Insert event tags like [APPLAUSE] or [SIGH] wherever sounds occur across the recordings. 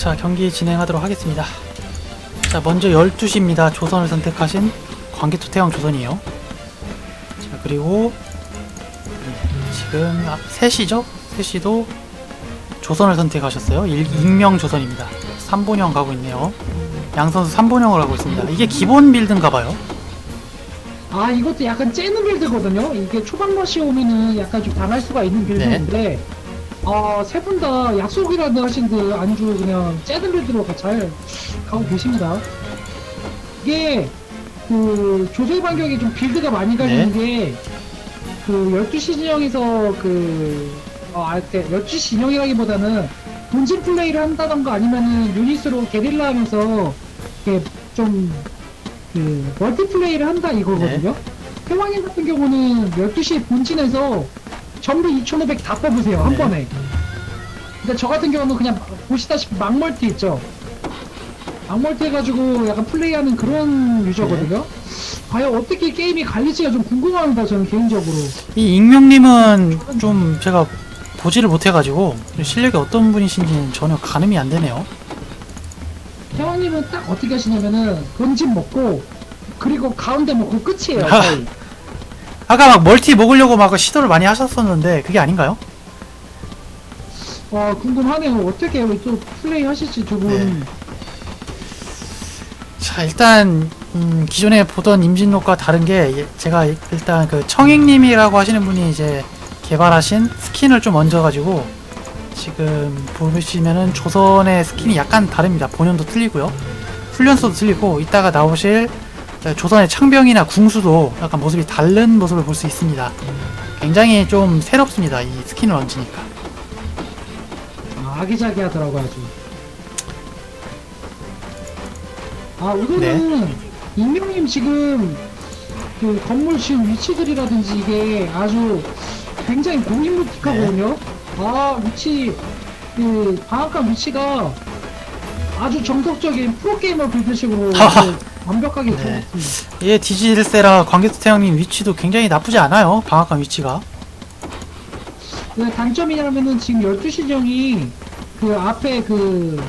자 경기 진행하도록 하겠습니다. 자 먼저 12시입니다. 조선을 선택하신 광개토 태왕 조선이에요. 자 그리고 네, 지금 아, 3시죠? 3시도 조선을 선택하셨어요. 일, 익명 조선입니다. 3본형 가고 있네요. 양 선수 3본형을 하고 있습니다. 이게 기본 빌드인가 봐요. 아 이것도 약간 째는 빌드거든요. 이게 초반 러시 오면은 약간 좀 당할 수가 있는 빌드인데 어세 분 다 약속이라도 하신 그 안주 그냥 째는 빌드로 잘 가고 계십니다. 이게 그 조세 반격이 좀 빌드가 많이 갈리는 게 그 12시 진영에서 그 어, 아, 12시 진영이라기보다는 본진 플레이를 한다던가 아니면은 유닛으로 게릴라 하면서 이렇게 좀그 멀티 플레이를 한다 이거거든요. 태왕님 같은 경우는 12시 본진에서 전부 2,500 다 뽑으세요 한 네. 번에. 근데 저 같은 경우는 그냥 보시다시피 막멀티 있죠. 막멀티 해가지고 약간 플레이하는 그런 유저거든요. 과연 어떻게 게임이 갈릴지가 좀 궁금합니다 저는 개인적으로. 이 익명님은 좀 제가 보지를 못해가지고 실력이 어떤 분이신지는 전혀 가늠이 안 되네요. 태왕님은 딱 어떻게 하시냐면은 본진 먹고 그리고 가운데 먹고 끝이에요. 아. 거의. [LAUGHS] 아까 막 멀티 먹으려고 막 시도를 많이 하셨었는데 그게 아닌가요? 와 궁금하네요. 어떻게 또 플레이 하실지 두 분. 네. 자 일단 음, 기존에 보던 임진록과 다른 게 예, 제가 일단 그 청익님이라고 하시는 분이 이제 개발하신 스킨을 좀 얹어가지고 지금 보시면은 조선의 스킨이 약간 다릅니다. 본연도 틀리고요. 훈련소도 틀리고 이따가 나오실 조선의 창병이나 궁수도 약간 모습이 다른 모습을 볼 수 있습니다. 굉장히 좀 새롭습니다. 이 스킨을 얹으니까. 아, 아기자기하더라고요 아주 아 우선은 임명님 지금 그 건물 지은 위치들이라든지 이게 아주 굉장히 고인물틱하거든요 아 위치 그 방앗간 위치가 아주 정석적인 프로게이머 빌드식으로 하하. 이렇게 완벽하게 네. 잡았습니다 예, 디지일세라 관계수 태양님 위치도 굉장히 나쁘지 않아요. 방앗간 위치가. 그 단점이냐면은 지금 12시정이 그 앞에 그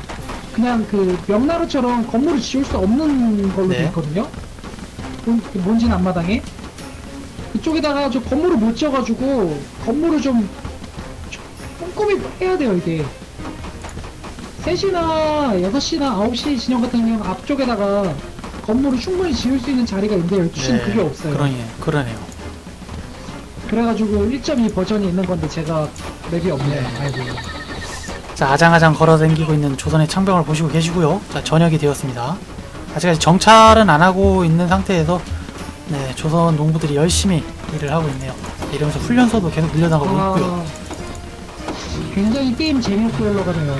그냥 그 명나루처럼 건물을 지을 수 없는 걸로 네. 돼 있거든요. 본- 그 먼진 앞마당에 그쪽에다가 저 건물을 못 지어가지고 건물을 좀, 좀 꼼꼼히 해야 돼요 이게. 3시나 6시나 9시 진영 같은 경우 앞쪽에다가 건물을 충분히 지을 수 있는 자리가 있는데 12시는 그게 없어요. 그러네, 그러네요. 그래가지고 1.2 버전이 있는 건데 제가 맵이 없네요. 아이고. 자, 아장아장 걸어다니고 있는 조선의 창병을 보시고 계시고요. 자, 저녁이 되었습니다. 아직까지 정찰은 안 하고 있는 상태에서 네, 조선 농부들이 열심히 일을 하고 있네요. 이러면서 훈련소도 계속 밀려나가고 있고요. 아, 굉장히 게임 재미있게 흘러가네요.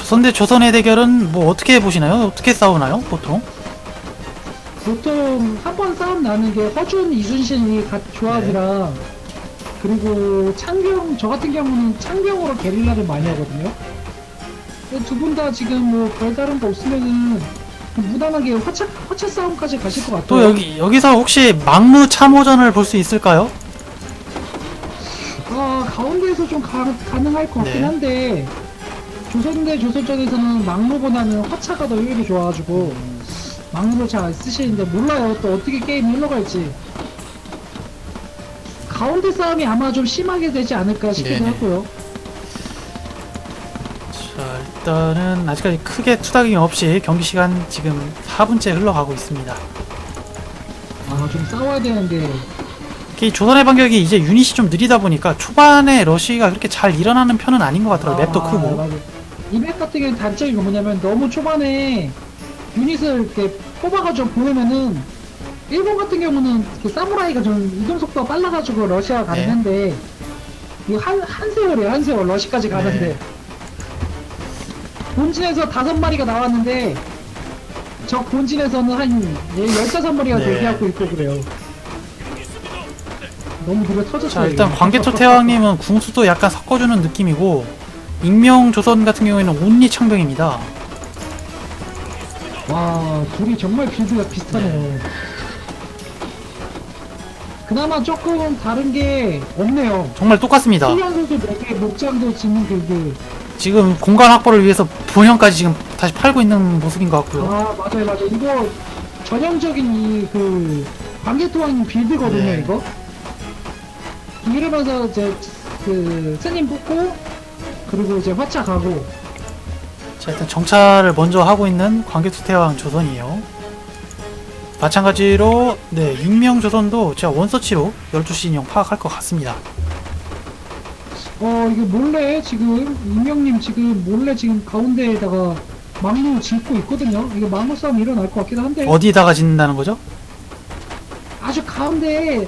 조선 대 조선의 대결은 뭐 어떻게 보시나요? 어떻게 싸우나요? 보통? 보통 한 번 싸움 나는 게 허준, 이순신이 같 조합이라 그리고 창병 저 같은 경우는 창병으로 게릴라를 많이 하거든요. 두 분 다 지금 뭐 별다른 거 없으면은 무난하게 화차 화차 싸움까지 가실 것 같아요. 또 여기 여기서 혹시 막무 참호전을 볼 수 있을까요? 아 가운데에서 좀 가, 가능할 것 같긴 네. 한데 조선 대 조선전에서는 막루보다는 화차가 더 효율이 좋아가지고 막루 잘안 쓰시는데 몰라요 또 어떻게 게임이 흘러갈지 가운데 싸움이 아마 좀 심하게 되지 않을까 싶기도 네네. 하고요 자, 일단은 아직까지 크게 투닥이 없이 경기 시간 지금 4분째 흘러가고 있습니다. 아 좀 싸워야 되는데 특히 조선의 반격이 이제 유닛이 좀 느리다 보니까 초반에 러시가 그렇게 잘 일어나는 편은 아닌 것 같더라고요. 맵도 크고. 이맵 같은 경우는 단점이 뭐냐면 너무 초반에 유닛을 이렇게 뽑아가지고 보내면은 일본 같은 경우는 그 사무라이가 좀 이동 속도가 빨라가지고 러시아 네. 가는데 이거 한, 한 세월이에요 한 세월 러시까지 가는데 네. 본진에서 다섯 마리가 나왔는데 저 본진에서는 한 열다섯 마리가 네. 대기하고 있고 그래요 너무 눈에 터졌어요 자, 일단 이거. 광개토 태왕님은 궁수도 약간 섞어주는 느낌이고 익명 조선 같은 경우에는 온리 창병입니다. 와 둘이 정말 빌드가 비슷하네요 그나마 조금 다른 게 없네요 정말 똑같습니다. 훈련 선수 4개 목장도 짓는 빌드 지금 공간 확보를 위해서 본형까지 지금 다시 팔고 있는 모습인 것 같고요. 아 맞아요 맞아요 이거 전형적인 이그 관계토왕 빌드거든요 네. 이거 이러면서 이제 그 스님 뽑고 그리고 이제 화차 가고 자 일단 정찰을 먼저 하고 있는 광개투태왕 조선이에요. 마찬가지로 네 익명 조선도 제가 원서치로 12시 인형 파악할 것 같습니다. 어 이게 몰래 지금 임명님 지금 몰래 지금 가운데에다가 막루 짓고 있거든요 이게 막루 싸움 일어날 것 같기도 한데 어디다가 짓는다는 거죠? 아주 가운데에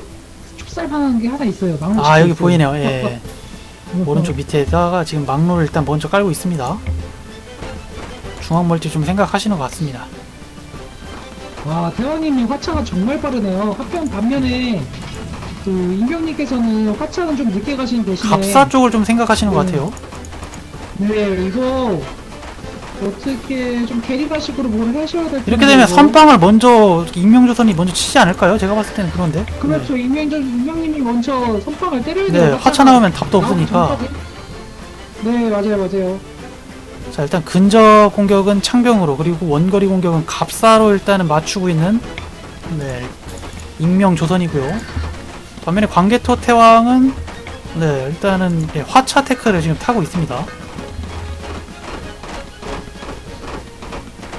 촉살만한 게 하나 있어요 막루 아 짓고 여기 있어요. 보이네요. 예. [LAUGHS] 오른쪽 밑에다가 지금 막로를 일단 먼저 깔고 있습니다. 중앙 멀티 좀 생각하시는 것 같습니다. 와 대왕님이 화차가 정말 빠르네요. 합병 반면에 그 임병님께서는 화차는 좀 늦게 가시는 대신에 갑사 쪽을 좀 생각하시는 것 네. 같아요. 네 이거 어떻게 좀 게리가식으로 뭘 하셔야 될 이렇게 되면 이거. 선빵을 먼저 익명조선이 먼저 치지 않을까요? 제가 봤을 때는 그런데. 그렇죠 임명전 임명님이 먼저 선빵을 때려야 네, 돼요. 네, 화차 나오면 답도 나오기 없으니까. 전까지. 네 맞아요 맞아요. 자 일단 근접 공격은 창병으로 그리고 원거리 공격은 갑사로 일단은 맞추고 있는 네 익명 조선이고요. 반면에 광개토 태왕은 네 일단은 예, 화차 테크를 지금 타고 있습니다.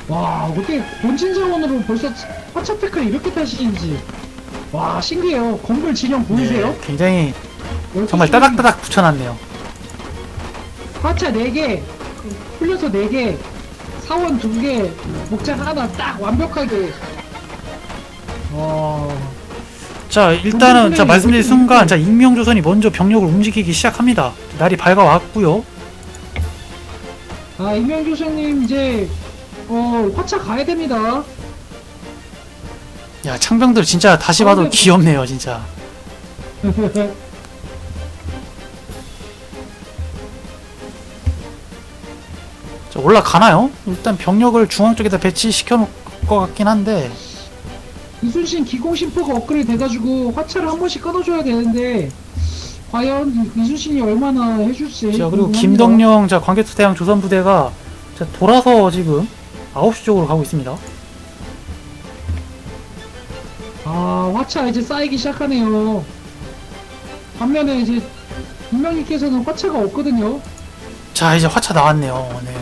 와 어떻게 본진 자원으로 벌써 화차 태클 이렇게 타시는지 와 신기해요. 건물 진영 보이세요? 네, 굉장히 정말 시 따닥따닥 붙여놨네요. 화차 4개, 풀려서 4개, 사원 2개, 목장 하나 딱 완벽하게. 어, 자 일단은 자 말씀드린 순간. 자 익명 조선이 먼저 병력을 움직이기 시작합니다. 날이 밝아왔고요. 아, 임명조선님 이제, 어, 화차 가야 됩니다. 야 창병들 진짜 다시 봐도 어, 네. 귀엽네요 진짜. [LAUGHS] 자, 올라가나요? 일단 병력을 중앙 쪽에다 배치시켜 놓을 것 같긴 한데 이순신 기공심포가 업그레이드 돼가지고 화차를 한 번씩 끊어줘야 되는데, 과연 이- 이순신이 얼마나 해줄지. 자 그리고 궁금합니다. 김덕령 자 광개토대왕 조선부대가 자, 돌아서 지금 9시 쪽으로 가고 있습니다. 아, 화차 이제 쌓이기 시작하네요. 반면에 이제, 임명님께서는 화차가 없거든요. 자 이제 화차 나왔네요. 네.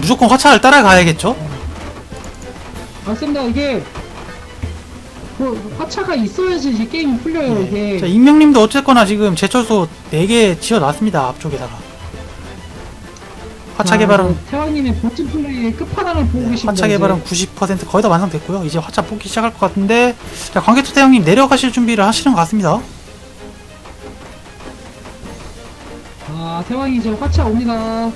무조건 화차를 따라가야겠죠? 맞습니다. 이게 그 화차가 있어야지 이제 게임이 풀려요. 네. 이게 자 임명님도 어쨌거나 지금 제철소 4개 지어놨습니다 앞쪽에다가 화차 아, 개발은 그 태왕님의 본진 플레이의 끝판왕을 보고 네, 계십니다. 화차. 개발은 90% 거의 다 완성됐고요. 이제 화차 뽑기 시작할 것 같은데 자 광개토 태형님 내려가실 준비를 하시는 것 같습니다. 아 태왕이 이제 화차 옵니다.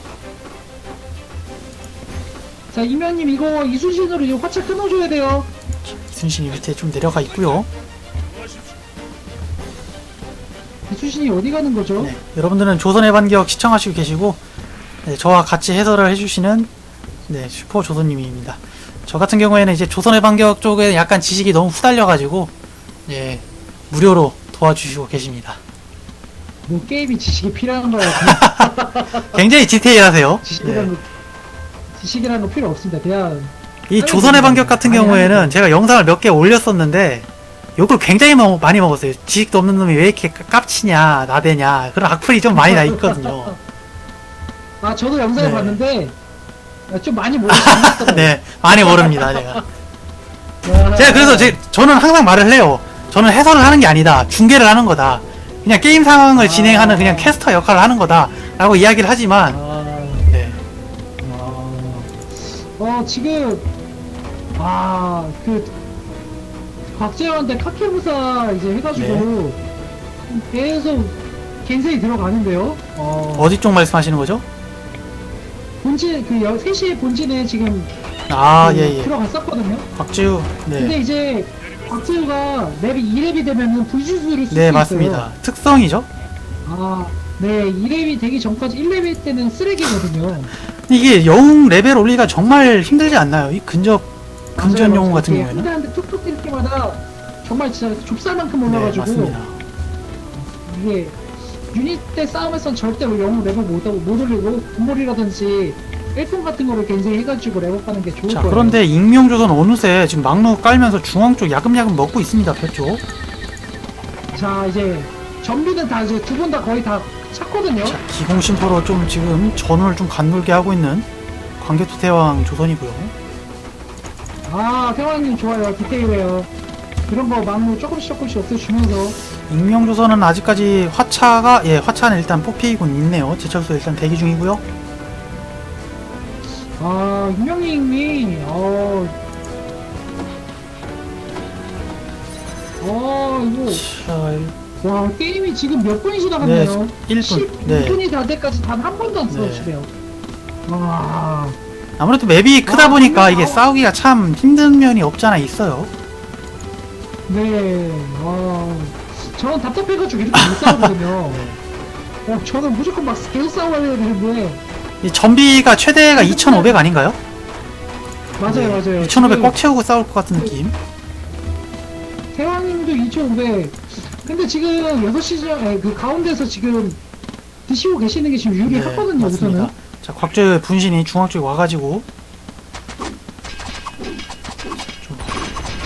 자 이면님 이거 이순신으로 이제 화차 끊어줘야 돼요. 이순신이 밑에 좀 내려가 있고요. 이순신이 어디 가는 거죠? 네, 여러분들은 조선의 반격 시청하시고 계시고 네, 저와 같이 해설을 해주시는 네, 슈퍼 조선님입니다. 저 같은 경우에는 이제 조선의 반격 쪽에 약간 지식이 너무 후달려가지고 예, 무료로 도와주시고 계십니다. 뭐 게임이 지식이 필요한 거예요. [LAUGHS] 굉장히 디테일하세요. 지식이라는 네. 거 지식이라는 거 필요 없습니다. 그냥 이 조선의 반격 같은 아니, 경우에는 아니. 제가 영상을 몇 개 올렸었는데 욕을 굉장히 먹- 많이 먹었어요. 지식도 없는 놈이 왜 이렇게 까- 깝치냐, 나대냐 그런 악플이 좀 많이 나 있거든요. [LAUGHS] 아 저도 영상을 네. 봤는데 아, 좀 많이 [LAUGHS] 모르겠어요. 네, 많이 모릅니다, [LAUGHS] 제가. 제가 그래서 제, 저는 항상 말을 해요. 저는 해설을 하는 게 아니다. 중계를 하는 거다. 그냥 게임 상황을 아. 진행하는 그냥 캐스터 역할을 하는 거다. 라고 이야기를 하지만, 어 지금 아그 곽재현한테 카케부사 이제 해가지고 계속 겐세이 들어가는데요. 어, 어디 쪽 말씀하시는 거죠? 본진 그 3시에 본진에 지금 아, 그 예, 예. 들어갔었거든요. 근데 네. 이제 곽재우가 맵이 2렙이 되면은 불주술을 쓸수 네, 있어요. 맞습니다. 특성이죠? 아, 네 2렙이 되기 전까지 1렙일 때는 쓰레기거든요. [LAUGHS] 이게 영웅 레벨 올리기가 정말 힘들지 않나요? 이 근접, 근전 맞아요. 같은 경우에는. 한 대한테 툭툭 뛸 때마다 정말 진짜 좁쌀만큼 네, 올라가지고 맞습니다. 이게 유닛 대 싸움에선 절대로 영웅 레벨 못, 못 올리고 군몰이라든지 일품 같은 거를 굉장히 해가지고 레벨 하는 게 좋을 자 거예요. 그런데 익명조선 어느새 지금 막루 깔면서 중앙 쪽 야금야금 먹고 있습니다 벽쪽 자 이제 전비는 다 이제 두 분 다 거의 다 찼거든요. 자 기공심포로 좀 지금 전을 좀 간물게 하고 있는 광개토 대왕 조선이고요 아 태왕님 좋아요 디테일해요. 이런 거 막무 조금씩 조금씩 없애주면서 익명 조선은 아직까지 화차가 예 화차는 일단 뽑히곤 있네요 제철소 일단 대기 중이고요 아 유명님이 어. 어 이거 자 와 게임이 지금 몇 분이 지나갔네요. 1분 네 12분이 다 때까지 단 한 번도 안 네. 써주네요. 와. 아무래도 맵이 크다 아, 보니까 이게 아우- 싸우기가 참 힘든 면이 없잖아 있어요 네. 아. 저는 답답해가지고 이렇게 못 싸우거든요. [LAUGHS] 어, 저는 무조건 막 계속 싸워야 되는데. 이 전비가 최대가 2,500 아닌가요? 맞아요, 맞아요. 2,500 지금 꽉 채우고 싸울 것 같은 느낌 태왕님도 2,500. 근데 지금 6시즌, 그 가운데서 지금 드시고 계시는 게 지금 유리하거든요, 네. 우선은. 자 곽재 분신이 중앙 쪽에 와가지고 좀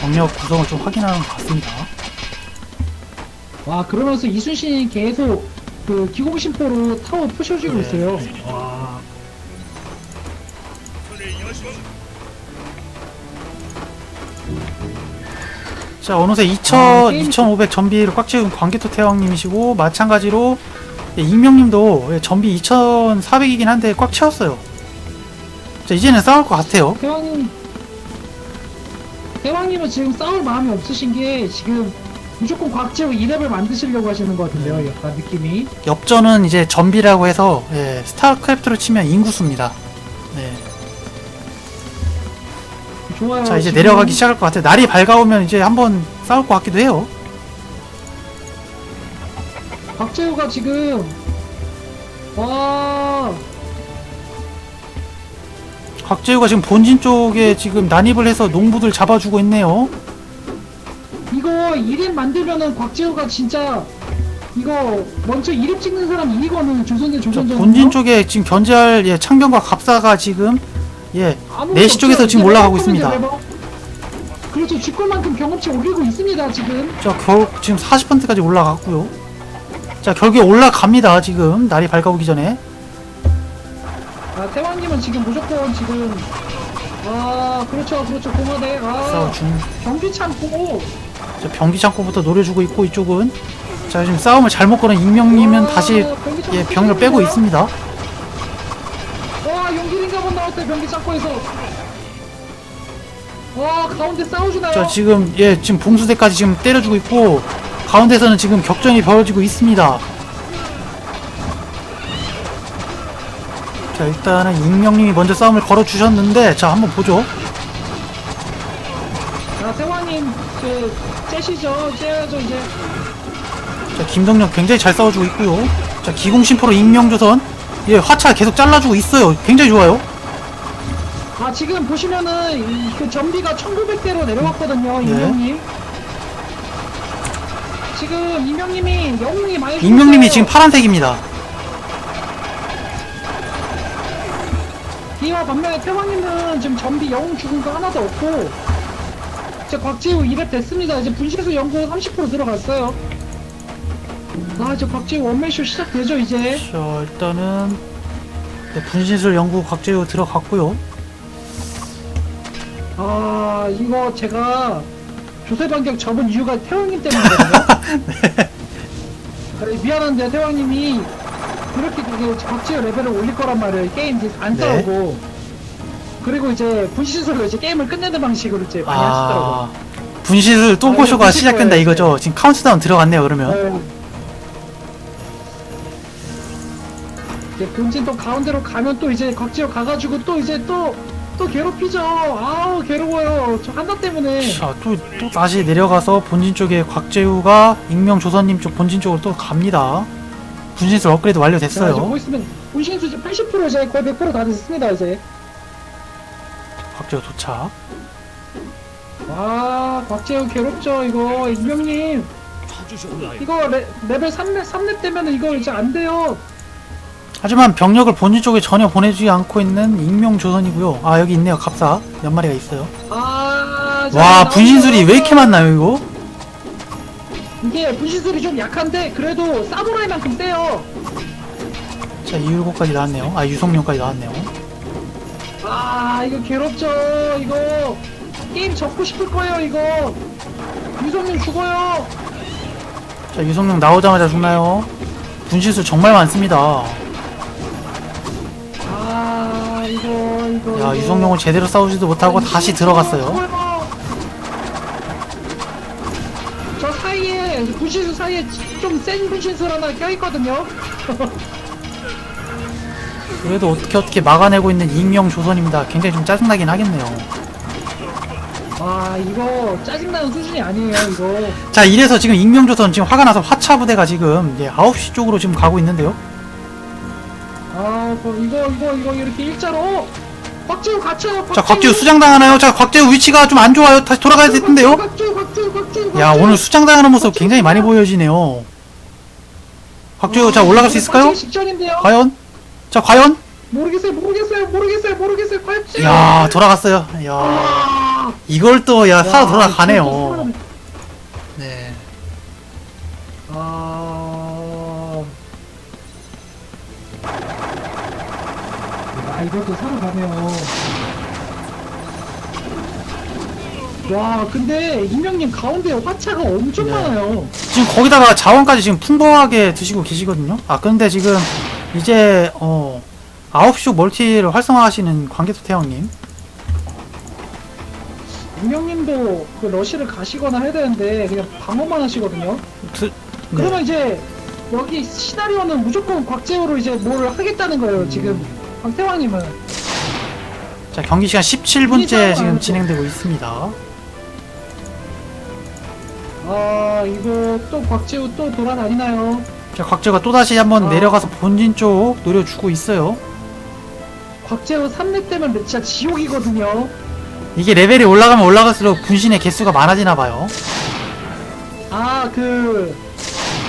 병력 구성을 좀 확인하는 것 같습니다 와, 그러면서 이순신이 계속 그 기공심포로 타워 푸셔주고 네. 있어요. 와. 자 어느새 2,000, 아, 게임- 2,500 전비를 꽉 채운 광개토 태왕님이시고 마찬가지로 예, 익명님도 예, 전비 2,400이긴 한데 꽉 채웠어요. 자 이제는 싸울 것 같아요. 대왕님, 대왕님은 지금 싸울 마음이 없으신 게 지금 무조건 곽지호 2렙을 만드시려고 하시는 것 같은데요, 약간 느낌이. 엽전은 이제 전비라고 해서 예, 스타크래프트로 치면 인구수입니다. 네. 좋아요. 자 이제 지금. 내려가기 시작할 것 같아요. 날이 밝아오면 이제 한번 싸울 것 같기도 해요. 박재호가 지금 와. 곽재우가 지금 본진 쪽에 지금 난입을 해서 농부들 잡아주고 있네요. 이거 1인 만들면은 곽재호가 진짜 이거 먼저 1인 찍는 사람 이기거는 조선대 저 조선전 본진 쪽에 지금 견제할 예, 창병과 갑사가 지금 예 아무것도 내시 없죠. 쪽에서 지금 올라가고 있습니다. 그렇죠. 쥐꼴만큼 경험치 올리고 있습니다 지금. 저 결, 지금 40%까지 올라갔고요. 자 결국에 올라갑니다 지금. 날이 밝아오기 전에. 아 태왕님은 지금 무조건 지금 아 그렇죠 그렇죠. 싸울 아중 경비 참고. 저 병기 창고부터 노려주고 있고 이쪽은. 자 지금 싸움을 잘못 거는 익명님은 와, 다시 참고 예 병력을 빼고? 있습니다 와 용기린가 본 나왔대 변기 창고에서. 와 가운데 싸워주나요? 자 지금 예 지금 봉수대까지 지금 때려주고 있고 가운데서는 지금 격전이 벌어지고 있습니다. 자 일단은 익명님이 먼저 싸움을 걸어 주셨는데 자 한번 보죠. 자 세왕님 그 째시죠? 째야죠 이제. 자 김동력 굉장히 잘 싸워주고 있고요. 자 기공심포로 익명조선 예 화차 계속 잘라주고 있어요. 굉장히 좋아요. 아 지금 보시면은 이- 그 전비가 1900대로 내려왔거든요 네. 이명님. 지금 이명님이 영웅이 많이 익명님이. 지금 파란색입니다. 이와 반면에 태왕님은 지금 전비 영웅 죽은 거 하나도 없고 이제 곽지우 2렙 됐습니다. 이제 분실수 연구 30% 들어갔어요 아 이제 곽지우 원맨쇼 시작되죠 이제 자 일단은 네, 분신술 연구 곽재우 들어갔고요 아 이거 제가 조세 반격 접은 이유가 태왕님 때문이거든요. [LAUGHS] 네. 미안한데 태왕님이 그렇게 그게 박지호 레벨을 올릴 거란 말이에요. 게임 이제 안 네. 싸우고 그리고 이제 분신술로 이제 게임을 끝내는 방식으로 이제 많이 하시더라고요. 아 분신술 똥꼬쇼가 아, 이거 시작된다 이거죠 지금 카운트다운 들어갔네요 그러면 네. 이제 본진 또 가운데로 가면 또 이제 곽지호 가가지고 또 이제 또 또 괴롭히죠. 아우 괴로워요. 저 한다 때문에. 자, 또, 또 다시 내려가서 본진 쪽에 곽재우가 익명 조선님 쪽 본진 쪽으로 또 갑니다. 분신술 업그레이드 이제 완료됐어요. 있으면 운신수 이제 80% 이제 거의 100%다 됐습니다 이제. 곽재우 도착. 와 곽재우 괴롭죠 이거 이명님. 이거 레, 레벨 3렙 3렙 되면은 이거 이제 안 돼요. 하지만 병력을 본진 쪽에 전혀 보내주지 않고 있는 익명 조선이고요. 아 여기 있네요. 갑사 몇 마리가 있어요. 아, 자, 와. 분신술이 왜 이렇게 많나요 이거? 이게 분신술이 좀 약한데 그래도 사무라이만큼 세요. 자 이율고까지 나왔네요. 아 유성룡까지 나왔네요. 아 이거 괴롭죠. 이거 게임 접고 싶을 거예요. 이거 유성민 죽어요. 자 유성룡 나오자마자 죽나요? 분신술 정말 많습니다. 야 이거. 유성룡을 제대로 싸우지도 못하고 아, 다시 들어갔어요. 저 사이에 분신술 사이에 좀센 분신술 하나 껴있거든요. [LAUGHS] 그래도 어떻게 어떻게 막아내고 있는 익명 조선입니다. 굉장히 좀 짜증나긴 하겠네요. 아 이거 짜증나는 수준이 아니에요 이거. 자 이래서 지금 익명 조선 지금 화가 나서 화차 부대가 지금 이제 9시 쪽으로 지금 가고 있는데요. 아, 뭐 이거 이거 이거 이렇게 일자로 어! 곽지우 갇혀요. 자 곽재우 수장당하나요? 자 곽재우 위치가 좀 안 좋아요. 다시 돌아가야 될 텐데요. 곽지우 곽지우 곽지우. 야 오늘 수장당하는 모습 굉장히 많이 보여지네요. 곽재우 자 올라갈 수 있을까요? 직전인데요. 과연? 자 과연? 모르겠어요 모르겠어요 모르겠어요 모르겠어요 곽지우. 야 돌아갔어요. 야 아, 이걸 또야 살아 야, 돌아가네요. 아 이것도 살아가네요. 와 근데 임명님 가운데 화차가 엄청 네. 많아요. 지금 거기다가 자원까지 지금 풍부하게 드시고 계시거든요. 아 근데 지금 이제 어 9시 쪽 멀티를 활성화하시는 광개토 태형님 임명님도 그 러시를 가시거나 해야 되는데 그냥 방어만 하시거든요. 그, 그러면 네. 이제 여기 시나리오는 무조건 곽재호로 이제 뭘 하겠다는 거예요. 지금 황태왕님은. 자 경기 시간 17분째 이상한 지금 거죠. 진행되고 있습니다. 아 이거 또 곽재호 또 돌아다니나요? 자 곽재가 또 다시 한번 아. 내려가서 본진 쪽 노려주고 있어요. 곽재호 3렙 때면 진짜 지옥이거든요. 이게 레벨이 올라가면 올라갈수록 분신의 개수가 많아지나 봐요. 아그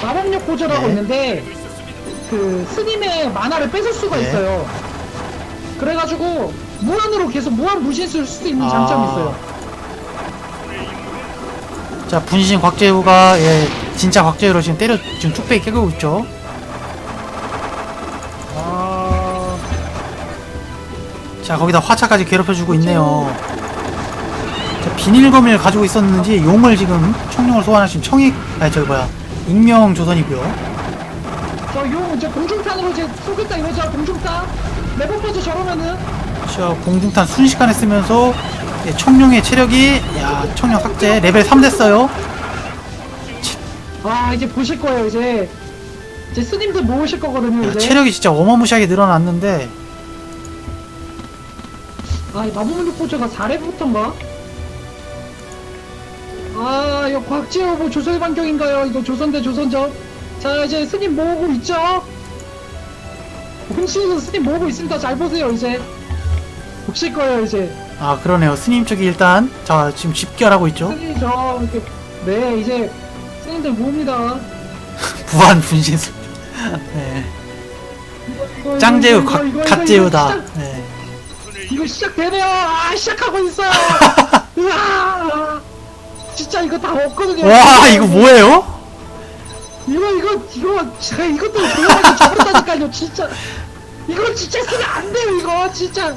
마법력 보조라고 네. 있는데 그 스님의 만화를 뺏을 수가 네. 있어요. 그래가지고 무한으로 계속 무한 무신 쓸수 있는 아. 장점이 있어요. 자 분신 곽재우가 예 진짜 곽재우로 지금 때려 지금 뚝배기 깨고 있죠. 아 자 거기다 화차까지 괴롭혀주고 있네요. 자, 비닐검을 가지고 있었는지 용을 지금 청룡을 소환하신 청익 아니 저기 뭐야 익명 조선이고요. 저용 이제 공중탄으로 이제 쏘겠다 이거죠 공중탄. 퍼져 저러면은 자 공중탄 순식간에 쓰면서 예, 청룡의 체력이 야 청룡 삭제 레벨 3 됐어요. 아 이제 보실 거예요 이제 이제 스님들 모으실 거거든요 야, 이제. 체력이 진짜 어마무시하게 늘어났는데 아, 이 마법력 보조가 4렙부터인가? 아, 이거 곽지호 뭐 조선 반경인가요? 이거 조선대 조선적. 자, 이제 스님 모으고 있죠? 홍씨는 스님 모으고 있습니다. 잘 보세요, 이제. 보실 거예요, 이제. 아 그러네요 스님 쪽이 일단 자 지금 집결하고 있죠. 스님 저, 이렇게. 네, 이제 스님들 모읍니다. [LAUGHS] 부안 분신술. [LAUGHS] 네. 이거, 이거, 짱제우 이거, 이거, 이거, 이거 갓제우다. 시작- 네. 이거 시작되네요. 아, 시작하고 있어요. [LAUGHS] 으아! 진짜 이거 다 없거든요. 와 이거 뭐예요? 이거 이거 이거 제가 이것도 조용하게 접었다니까요 진짜. 이거 진짜 쓰면 안 돼요 이거 진짜.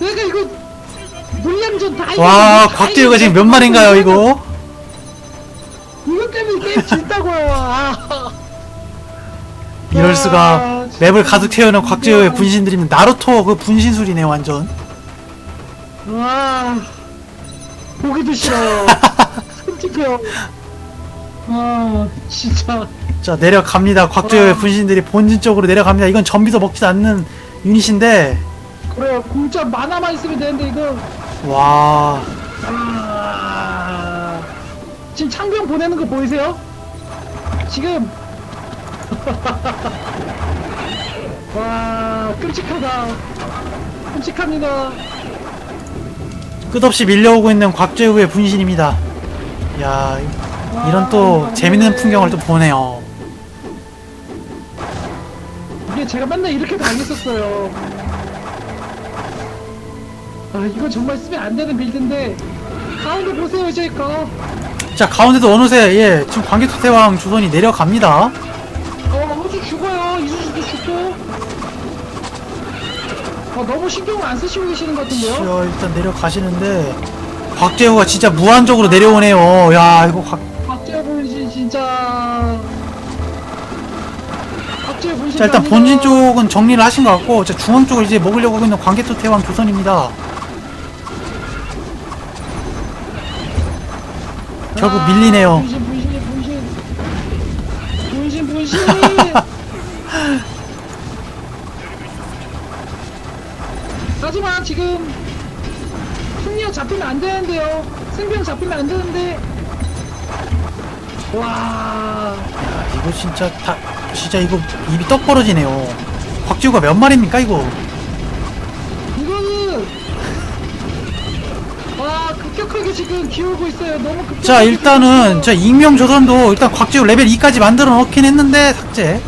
내가 이거 물량전 다 와 곽재우가 지금 몇 마리인가요 이거? 이거? 때문에 게임 진다고요. [LAUGHS] 아. 이럴 수가. 아. 맵을 가득 채우는 곽재우의 분신들이면 나루토 그 분신술이네 완전. 와. 보기도 싫어요. [LAUGHS] 끔찍해요 아 진짜 자 내려갑니다. 곽재우의 와. 분신들이 본진 쪽으로 내려갑니다. 이건 전비도 먹지도 않는 유닛인데 그래요 공짜 만화만 있으면 되는데 이거 와 아... 지금 창병 보내는 거 보이세요? 지금 [LAUGHS] 와 끔찍하다 끔찍합니다 끝없이 밀려오고 있는 곽재우의 분신입니다. 야 이런 또 재밌는 풍경을 또 보네요. 이게 제가 맨날 이렇게 당했었어요. 아 이거 정말 쓰면 안 되는 빌드인데 가운데 보세요 이제 거. 자 가운데도 어느새 예 지금 관계투태왕 주선이 내려갑니다. 어 호주 죽어요 이수수도 죽고. 어 너무 신경을 안 쓰시고 계시는 것 같은데요? 자, 일단 내려가시는데 곽재우가 진짜 무한적으로 내려오네요. 야 이거 곽, 진짜. 자 일단 본진 쪽은 정리를 하신 것 같고 자 중앙 쪽을 이제 먹으려고 하고 있는 관계투태왕 주선입니다. 결국 밀리네요. 분신 분신 분신 분신 분신 [LAUGHS] 하지만 지금 승리가 잡히면 안 되는데요 생명 잡히면 안 되는데 와 야 이거 진짜 다 진짜 이거 입이 떡 벌어지네요. 곽지우가 몇 마리입니까 이거? 이거는 와 급격하게 지금 기울고 있어요 너무 급격하게 자 일단은 자. 익명 조선도 일단 곽지우 레벨 2까지 만들어 놓긴 했는데 삭제.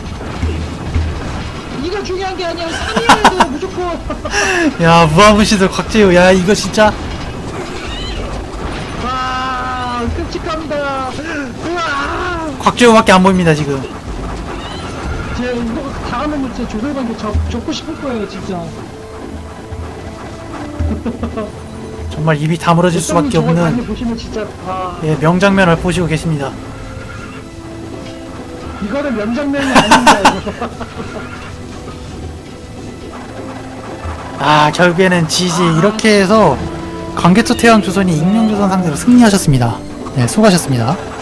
이거 중요한 게 아니라 3위에도 무조건 [LAUGHS] 야 무한분시들 곽지우 야 이거 진짜 와 끔찍합니다 우와 곽지우밖에 안 보입니다 지금. 제 이거 다음은 진짜 조별관계 적, 적고 싶을 거예요 진짜 [LAUGHS] 정말 입이 다물어질 수밖에 저걸 많이 없는 보시면 진짜 아 예, 명장면을 보시고 계십니다. 이거는 명장면이 아닙니다 이거 [LAUGHS] 아 결국에는 지지 이렇게 해서 관계투 태양 조선이 익명 조선 상대로 승리하셨습니다. 네 수고하셨습니다.